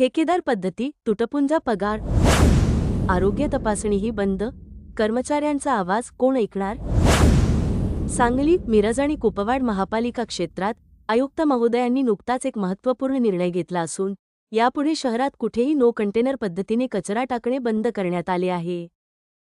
ठेकेदार पद्धती तुटपुंजा पगार. आरोग्य तपासणीही बंद. कर्मचाऱ्यांचा आवाज कोण ऐकणार? सांगली मिरज आणि कुपवाड महापालिका क्षेत्रात आयुक्त महोदयांनी नुकताच एक महत्त्वपूर्ण निर्णय घेतला असून यापुढे शहरात कुठेही नो कंटेनर पद्धतीने कचरा टाकणे बंद करण्यात आले आहे.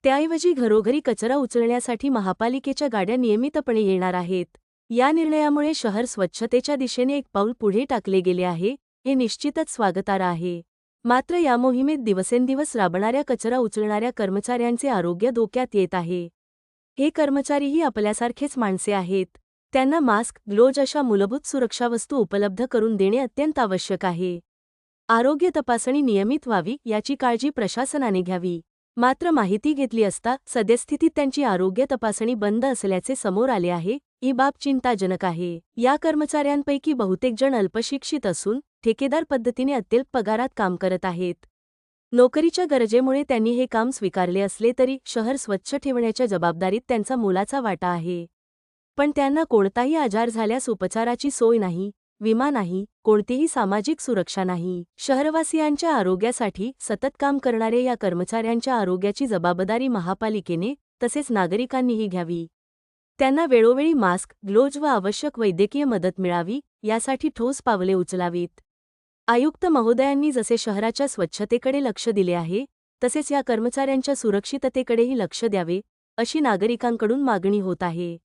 त्याऐवजी घरोघरी कचरा उचलण्यासाठी महापालिकेच्या गाड्या नियमितपणे येणार आहेत. या निर्णयामुळे शहर स्वच्छतेच्या दिशेने एक पाऊल पुढे टाकले गेले आहे हे निश्चितच स्वागतार्ह आहे. मात्र या मोहिमेत दिवसेंदिवस राबणाऱ्या कचरा उचलणाऱ्या कर्मचाऱ्यांचे आरोग्य धोक्यात येत आहे. हे कर्मचारीही आपल्यासारखेच माणसे आहेत. त्यांना मास्क ग्लोज अशा मूलभूत सुरक्षावस्तू उपलब्ध करून देणे अत्यंत आवश्यक आहे. आरोग्य तपासणी नियमित व्हावी याची काळजी प्रशासनाने घ्यावी. मात्र माहिती घेतली असता सद्यस्थितीत त्यांची आरोग्य तपासणी बंद असल्याचे समोर आले आहे ही बाब चिंताजनक आहे. या कर्मचाऱ्यांपैकी बहुतेकजण अल्पशिक्षित असून ठेकेदार पद्धतीने अत्यल्प पगारात काम करत आहेत. नोकरीच्या गरजेमुळे त्यांनी हे काम स्वीकारले असले तरी शहर स्वच्छ ठेवण्याच्या जबाबदारीत त्यांचा मोलाचा वाटा आहे. पण त्यांना कोणताही आजार झाल्यास उपचाराची सोय नाही विमा नाही कोणतीही सामाजिक सुरक्षा नाही. शहरवासियांच्या आरोग्यासाठी सतत काम करणारे या कर्मचाऱ्यांच्या आरोग्याची जबाबदारी महापालिकेने तसेच नागरिकांनीही घ्यावी. त्यांना वेळोवेळी मास्क ग्लोज व आवश्यक वैद्यकीय मदत मिळावी यासाठी ठोस पावले उचलावीत. आयुक्त महोदयांनी जसे शहराच्या स्वच्छतेकडे लक्ष दिले आहे तसेच या कर्मचाऱ्यांच्या सुरक्षिततेकडेही लक्ष द्यावे अशी नागरिकांकडून मागणी होत आहे.